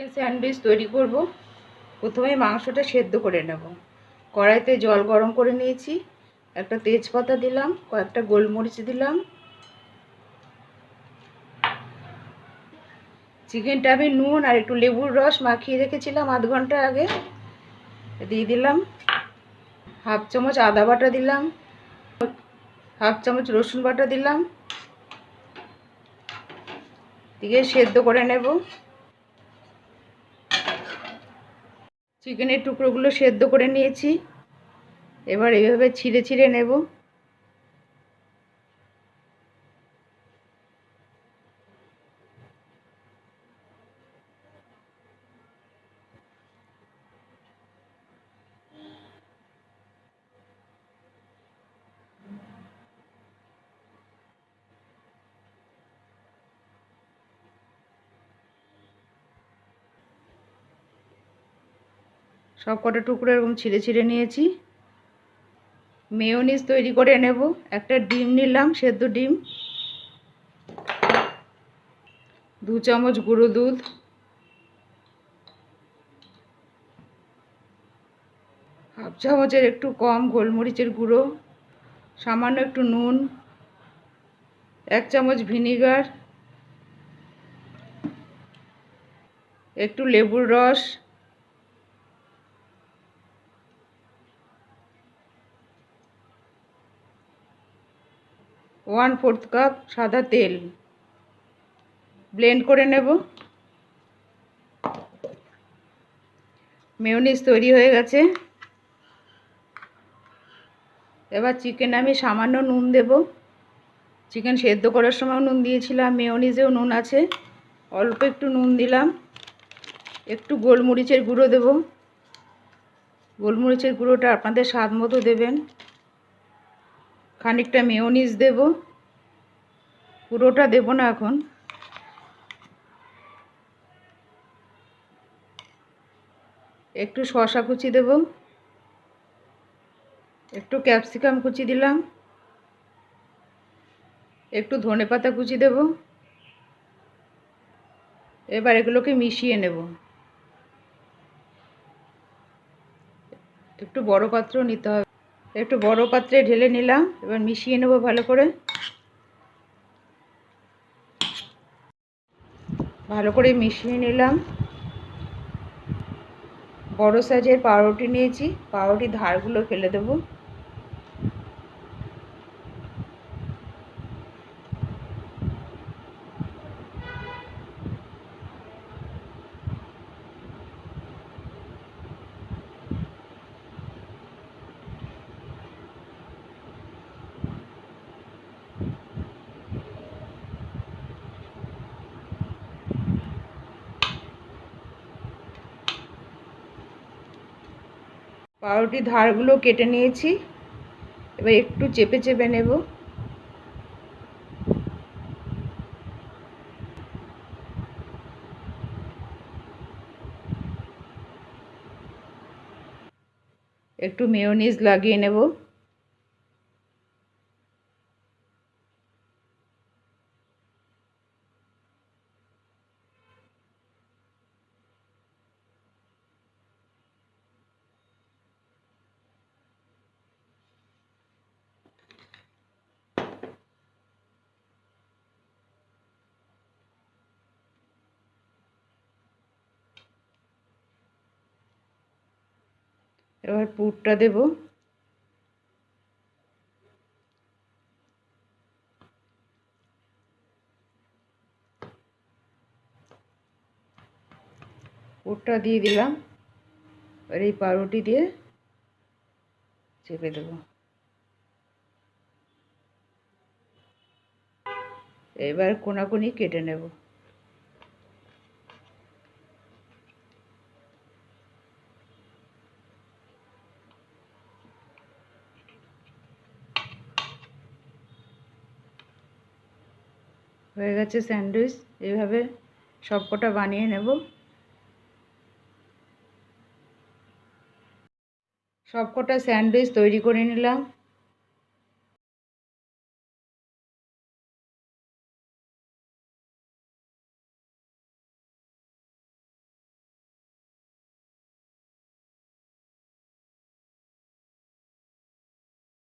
Chicken sandwich তৈরি করব। প্রথমে মাংসটা সেদ্ধ করে নেব। কড়াইতে জল গরম করে নিয়েছি। একটা তেজপাতা দিলাম, কয়েকটা গোলমরিচ দিলাম। চিকেনটা আমি নুন আর একটু লেবুর রস মাখিয়ে রেখেছিলাম আধ ঘণ্টা আগে। দিয়ে দিলাম। হাফ চামচ আদা বাটা দিলাম। হাফ চামচ রসুন বাটা দিলাম। দিয়ে সেদ্ধ করে নেব। চিকেনের টুকরোগুলো সেদ্ধ করে নিয়েছি। এবার এইভাবে ছিঁড়ে ছিঁড়ে নেব। সব কটা টুকরো এরকম ছিঁড়ে ছিঁড়ে নিয়েছি। মেয়োনিজ তৈরি করে নেব। একটা ডিম নিলাম, সেদ্ধ ডিম। দু চামচ গুঁড়ো দুধ। হাফ চামচের একটু কম গোলমরিচের গুঁড়ো। সামান্য একটু নুন। এক চামচ ভিনিগার। একটু লেবুর রস। ওয়ান ফোর্থ কাপ সাদা তেল। ব্লেন্ড করে নেব। মেয়নিজ তৈরি হয়ে গেছে। এবার চিকেন আমি সামান্য নুন দেব। চিকেন সেদ্ধ করার সময় নুন দিয়েছিলাম, মেয়নিজেও নুন আছে। অল্প একটু নুন দিলাম। একটু গোলমরিচের গুঁড়ো দেব। গোলমরিচের গুঁড়োটা আপনাদের স্বাদ মতো দেবেন। খানিকটা মেয়োনিজ দেব। পুরোটা দেব না এখন। একটু শশা কুচি দেব। একটু ক্যাপসিকাম কুচি দিলাম। একটু ধনে পাতা কুচি দেব। এবার এগুলোকে মিশিয়ে নেব। একটু বড় পাত্র নিতে হবে। একটু বড় পাত্রে ঢেলে নিলাম, এবার মিশিয়ে নেব ভালো করে। ভালো করে মিশিয়ে নিলাম। বড় সাইজের পাউরুটি নিয়েছি পাউরুটির ধারগুলো ফেলে দেবো। পাউরুটির ধারগুলো কেটে নিয়েছি। এবার একটু চেপে চেপে নেব। একটু মেয়োনিজ লাগিয়ে নেব। এবার পুরটা দেব। পুরটা দিয়ে দিলাম। এবার এই পাউরুটি দিয়ে চেপে দেব। এবার কোনাকুনি কেটে নেব। হয়ে গেছে স্যান্ডউইচ। এইভাবে সবকটা বানিয়ে নেব। সবকটা স্যান্ডউইচ তৈরি করে নিলাম।